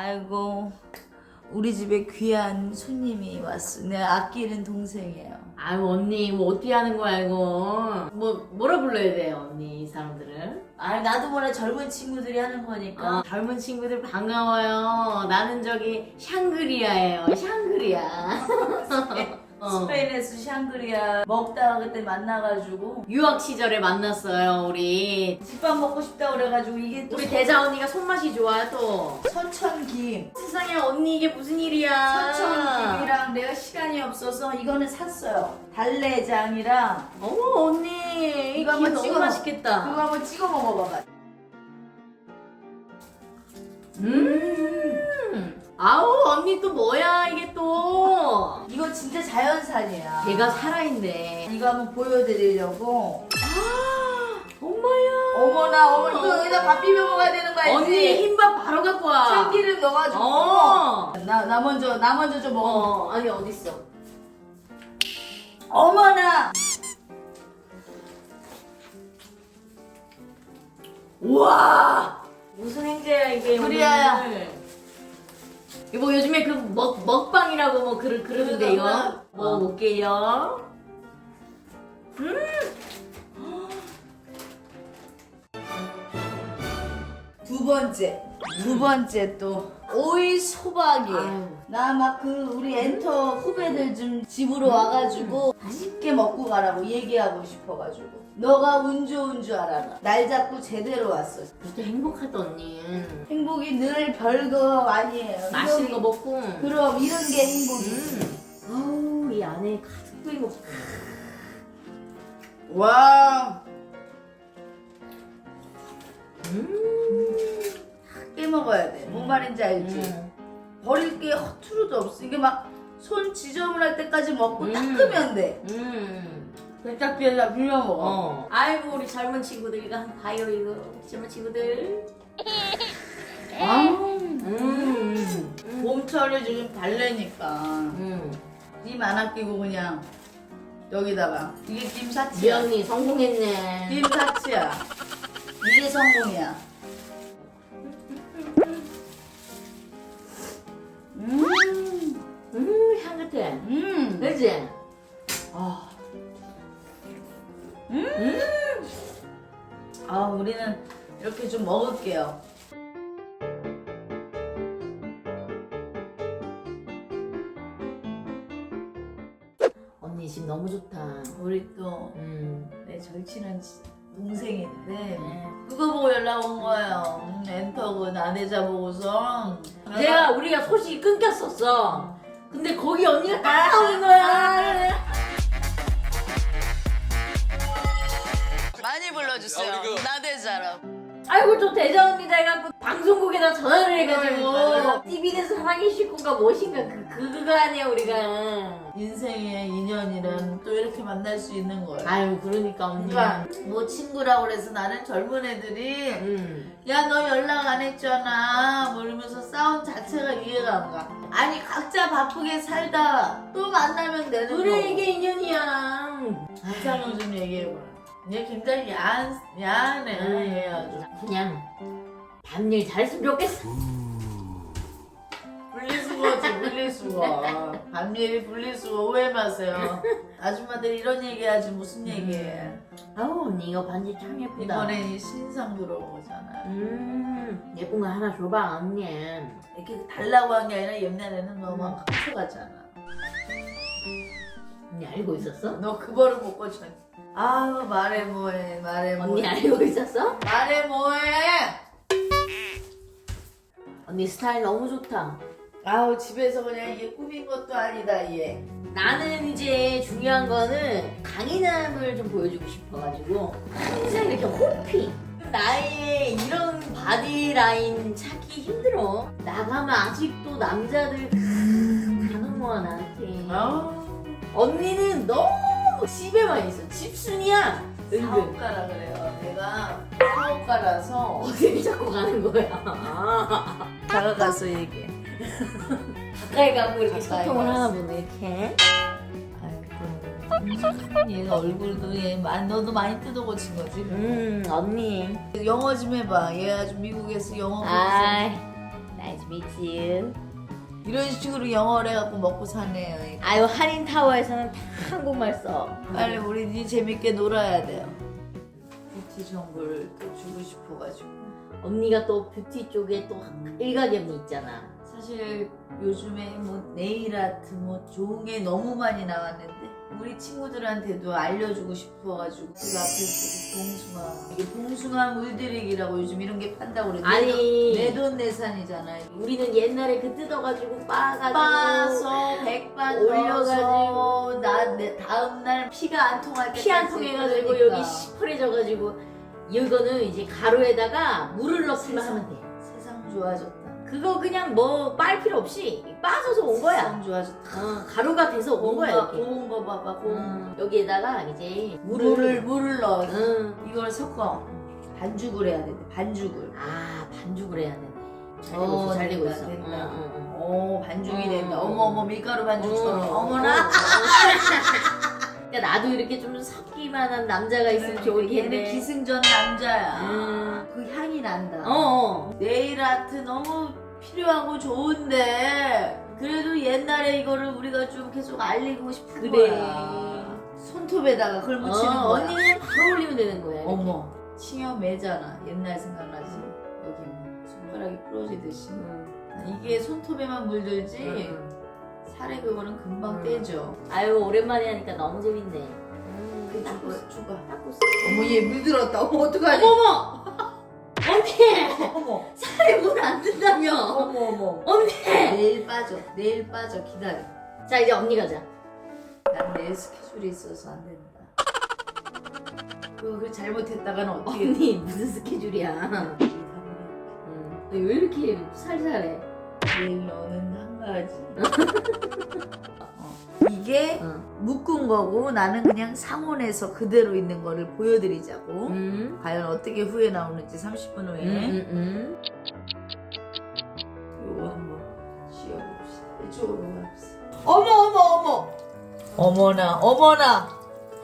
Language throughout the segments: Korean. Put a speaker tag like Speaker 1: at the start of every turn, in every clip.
Speaker 1: 아이고 우리 집에 귀한 손님이 왔어. 내 아끼는 동생이에요.
Speaker 2: 아유 언니 뭐 어떻게 하는 거야 이거 뭐 뭐라 불러야 돼요 언니 이 사람들은
Speaker 1: 아 나도 몰라 젊은 친구들이 하는 거니까.
Speaker 2: 어, 젊은 친구들 반가워요 나는 저기 샹그리아예요 샹그리아 어.
Speaker 1: 스페인에서 샹그리아 먹다가 그때 만나가지고
Speaker 2: 유학 시절에 만났어요 우리.
Speaker 1: 집밥 먹고 싶다 그래가지고 이게 또
Speaker 2: 우리 대자 언니가 손맛이 좋아 또.
Speaker 1: 선천김.
Speaker 2: 세상에 언니 이게 무슨 일이야?
Speaker 1: 선천김이랑 내가 시간이 없어서 이거는 샀어요. 달래장이랑.
Speaker 2: 어머 언니
Speaker 1: 이거
Speaker 2: 이거
Speaker 1: 한번
Speaker 2: 너무
Speaker 1: 찍어
Speaker 2: 맛있겠다.
Speaker 1: 그거 한번 찍어 먹어봐봐.
Speaker 2: 음 아우 언니 또 뭐야 이게 또.
Speaker 1: 이거 진짜 자연산이야.
Speaker 2: 걔가 살아있네.
Speaker 1: 이거 한번 보여드리려고.
Speaker 2: 아 엄마야
Speaker 1: 어머나 어머나 이거 여기다 밥 비벼 먹어야 되는 거 알지?
Speaker 2: 언니 흰밥 바로 갖고 와.
Speaker 1: 참기름 넣어가지고.
Speaker 2: 어.
Speaker 1: 나, 나 먼저 나 먼저 좀 먹어.
Speaker 2: 어 아니 어딨어?
Speaker 1: 어머나! 우와!
Speaker 2: 무슨 행제야 이게
Speaker 1: 그래야.
Speaker 2: 오늘. 이거 뭐 요즘에 그 먹, 먹방이라고 뭐 그러, 그러는데요
Speaker 1: 그러구나.
Speaker 2: 먹어볼게요.
Speaker 1: 두 번째. 두 번째 또 오이 소박이. 나 막 그 우리 엔터 후배들 좀 집으로 와가지고 맛있게 먹고 가라고 얘기하고 싶어가지고. 너가 운 좋은 줄 알아라. 날 잡고 제대로 왔어.
Speaker 2: 진짜 행복하다 언니.
Speaker 1: 행복이 늘 별거 아니에요.
Speaker 2: 맛있는 거 먹고.
Speaker 1: 그럼 이런 게 행복이지.
Speaker 2: 음. 아우 이 안에 가득 들거
Speaker 1: 와
Speaker 2: 음.
Speaker 1: 깨먹어야 돼. 뭔 말인지 알지?
Speaker 2: 음.
Speaker 1: 버릴 게 허투루도 없어. 이게 막 손 지저분할 때까지 먹고
Speaker 2: 음.
Speaker 1: 닦으면 돼.
Speaker 2: 음.
Speaker 1: 비벼 비벼 먹어.
Speaker 2: 어. 아이고 우리 젊은 친구들 이거 한번 봐요 이거 젊은 친구들
Speaker 1: 아우,
Speaker 2: 음.
Speaker 1: 봄철에 지금 달래니까
Speaker 2: 음.
Speaker 1: 김 안 아끼고 그냥 여기다가 이게 김 사치야.
Speaker 2: 미연이 성공했네
Speaker 1: 김 사치야. 이게 성공이야. 음,
Speaker 2: 음 향긋해
Speaker 1: 음,
Speaker 2: 그지?
Speaker 1: 아, 음, 아 우리는 이렇게 좀 먹을게요.
Speaker 2: 언니 집 너무 좋다
Speaker 1: 우리 또
Speaker 2: 음.
Speaker 1: 내 절친한 지- 동생인데
Speaker 2: 네.
Speaker 1: 그거 보고 연락 온 거예요. 음, 엔터군 아내자 보고서
Speaker 2: 내가 우리가 소식이 끊겼었어 근데 거기 언니가 딱 나오는 거야
Speaker 1: 많이 불러주세요.
Speaker 3: 야, 우리 그-
Speaker 1: 나대자라.
Speaker 2: 아이고 저 대자 언니다 해갖고 방송국에다 전화를 해가지고
Speaker 1: 그러니까.
Speaker 2: TV에서 사랑의 식구가 무엇인가 그, 그거 아니야 우리가
Speaker 1: 인생의 인연이란 또 이렇게 만날 수 있는 거예요.
Speaker 2: 아유 그러니까 언니
Speaker 1: 그러니까 뭐 친구라고 그래서 나는 젊은 애들이
Speaker 2: 음.
Speaker 1: 야 너 연락 안 했잖아 뭐 이러면서 싸움 자체가 이해가 안 가. 아니 각자 바쁘게 살다 또 만나면 되는
Speaker 2: 그래
Speaker 1: 거고.
Speaker 2: 이게 인연이야
Speaker 1: 이상형 좀 얘기해봐. 얘 굉장히 야한 야하네
Speaker 2: 음.
Speaker 1: 얘 아주.
Speaker 2: 그냥 밤일 잘했으면 좋겠어
Speaker 1: 분리수거지 분리수거. 밤일이 분리수거 오해 마세요. 아줌마들 이런 얘기하지 무슨 얘기해.
Speaker 2: 아우 언니 이거 반지 참 예쁘다
Speaker 1: 이번엔 이 신상 들어온 거잖아.
Speaker 2: 음 예쁜 거 하나 줘봐 언니
Speaker 1: 이렇게 달라고 한 게 아니라 옛날에는 너무 훔쳐갔잖아.
Speaker 2: 언니 알고 있었어?
Speaker 1: 너 그 버릇 못 고쳐. 아우 말해 뭐해 말해
Speaker 2: 언니
Speaker 1: 뭐해
Speaker 2: 알고 있었어?
Speaker 1: 말해 뭐해.
Speaker 2: 언니 스타일 너무 좋다.
Speaker 1: 아우 집에서 그냥 이게 꾸민 것도 아니다 얘.
Speaker 2: 나는 이제 중요한 거는 강인함을 좀 보여주고 싶어가지고 항상 이렇게 호피 나의 이런 바디 라인 찾기 힘들어. 나가면 아직도 남자들 다 넘어와 나한테.
Speaker 1: 아우.
Speaker 2: 언니는 너무 집에만 있어. 집순이야. 은근.
Speaker 1: 사업가라 그래요. 사업가라서
Speaker 2: 어딜 자꾸 가는 거야
Speaker 1: 다가가서 얘기해.
Speaker 2: 가까이 가고 이렇게 소통을. 하나 보네 이렇게
Speaker 1: 아이고 얘가 얼굴도 얘 많이 너도 많이 뜯어 고친 거지.
Speaker 2: 음 언니
Speaker 1: 영어 좀 해봐. 얘 아주 미국에서 영어 공부.
Speaker 2: 아이 Nice to meet you.
Speaker 1: 이런 식으로 영어를 해갖고 먹고 사네요.
Speaker 2: 아유 한인 타워에서는 다 한국말 써.
Speaker 1: 빨리 우리 니 재밌게 놀아야 돼요. 뷰티 정보를 또 주고 싶어가지고.
Speaker 2: 언니가 또 뷰티 쪽에 또 일가견이 있잖아.
Speaker 1: 사실 요즘에 뭐 네일 아트 뭐 좋은 게 너무 많이 나왔는데 우리 친구들한테도 알려주고 싶어가지고 집 앞에 그 봉숭아 이게 봉숭아 물들이기라고 요즘 이런 게 판다고 그래
Speaker 2: 아니.
Speaker 1: 내돈 내산이잖아
Speaker 2: 우리는 옛날에 그 뜯어가지고 빠가지고
Speaker 1: 빠서 백반
Speaker 2: 올려가지고.
Speaker 1: 올려가지고 나 내 다음 날 피가 안 통할 때
Speaker 2: 피 안 통해가지고 여기 시퍼래져가지고 이거는 이제 가루에다가 물을 넣기만 하면 돼.
Speaker 1: 세상 좋아졌다
Speaker 2: 그거 그냥 뭐 빨 필요 없이 빠져서 온 거야.
Speaker 1: 세상 좋아졌다
Speaker 2: 어, 가루가 돼서 온 거야
Speaker 1: 고운 거,
Speaker 2: 이렇게.
Speaker 1: 고운 거 봐봐 고운
Speaker 2: 음, 여기에다가 이제
Speaker 1: 거 물을
Speaker 2: 물을
Speaker 1: 물을 넣어
Speaker 2: 응.
Speaker 1: 이걸 섞어 반죽을 해야 된대 반죽을
Speaker 2: 아 반죽을 해야 되네. 잘 되고
Speaker 1: 어,
Speaker 2: 있어, 잘 되고 있어.
Speaker 1: 된다.
Speaker 2: 응, 응, 응.
Speaker 1: 오 반죽이
Speaker 2: 음.
Speaker 1: 된다 어머 어머 밀가루 반죽처럼
Speaker 2: 어,
Speaker 1: 어머나
Speaker 2: 어, 어. 그러니까 나도 이렇게 좀 섞기만한 남자가 있으면 좋을
Speaker 1: 얘는
Speaker 2: 텐데.
Speaker 1: 기승전 남자야
Speaker 2: 음.
Speaker 1: 그 향이 난다
Speaker 2: 어, 어.
Speaker 1: 네일 아트 너무 필요하고 좋은데 그래도 옛날에 이거를 우리가 좀 계속 알리고 싶은
Speaker 2: 그래.
Speaker 1: 거야 손톱에다가 그걸 묻히는
Speaker 2: 어,
Speaker 1: 거야
Speaker 2: 언니는 바로 올리면 되는 거야. 이렇게.
Speaker 1: 어머 치여 매잖아 옛날 생각나지 여기 뭐 손가락이 부러지듯이
Speaker 2: 응.
Speaker 1: 이게 손톱에만 물들지
Speaker 2: 응.
Speaker 1: 살에 그거는 금방
Speaker 2: 음.
Speaker 1: 떼죠
Speaker 2: 아유 오랜만에 하니까 너무 재밌네. 음,
Speaker 1: 그
Speaker 2: 닦고
Speaker 1: 주가 주가
Speaker 2: 닦고 있어.
Speaker 1: 어머 얘 물들었다 어머 어떡하지
Speaker 2: 어머머! 언니!
Speaker 1: 어머
Speaker 2: 살에 물안 든다며!
Speaker 1: 어머 어머
Speaker 2: 언니!
Speaker 1: 내일 빠져 내일 빠져 기다려
Speaker 2: 자 이제 언니 가자.
Speaker 1: 난 내일 스케줄이 있어서 안 된다 그거 그 잘못했다가는 어떻게
Speaker 2: 언니 무슨 스케줄이야? 음, 왜 이렇게 살살해?
Speaker 1: 내일 너는 한가하지 어. 이게
Speaker 2: 응.
Speaker 1: 묶은 거고 나는 그냥 상온에서 그대로 있는 거를 보여드리자고
Speaker 2: 음.
Speaker 1: 과연 어떻게 후에 나오는지 30분 후에
Speaker 2: 음, 음,
Speaker 1: 요거 한번 씌워봅시다. 이쪽으로 가봅시다. 어머 어머 어머. 어머나 어머나.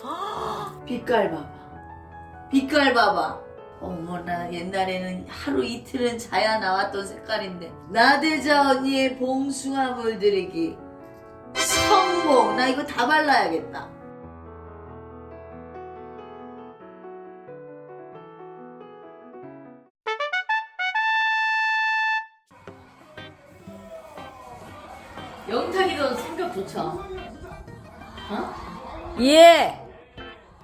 Speaker 1: 아, 빛깔 봐봐. 빛깔 봐봐. 어머나 옛날에는 하루 이틀은 자야 나왔던 색깔인데 나대자 언니의 봉숭아 물들이기 성공. 나 이거 다 발라야겠다.
Speaker 2: 음. 영탁이도 성격 좋죠? 어?
Speaker 1: 예.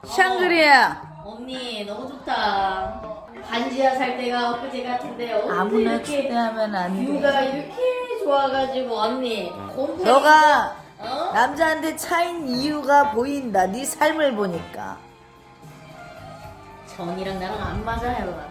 Speaker 1: 샹그리아.
Speaker 2: 언니 너무 좋다. 반지하 살 때가 엊그제 같은데 어떻게
Speaker 1: 아무나
Speaker 2: 이렇게
Speaker 1: 초대하면 안 돼.
Speaker 2: 뷰가 이렇게 좋아가지고 언니 곰팡이
Speaker 1: 너가
Speaker 2: 어?
Speaker 1: 남자한테 차인 이유가 보인다. 네 삶을 보니까.
Speaker 2: 저 언니랑 나랑 안 맞아요.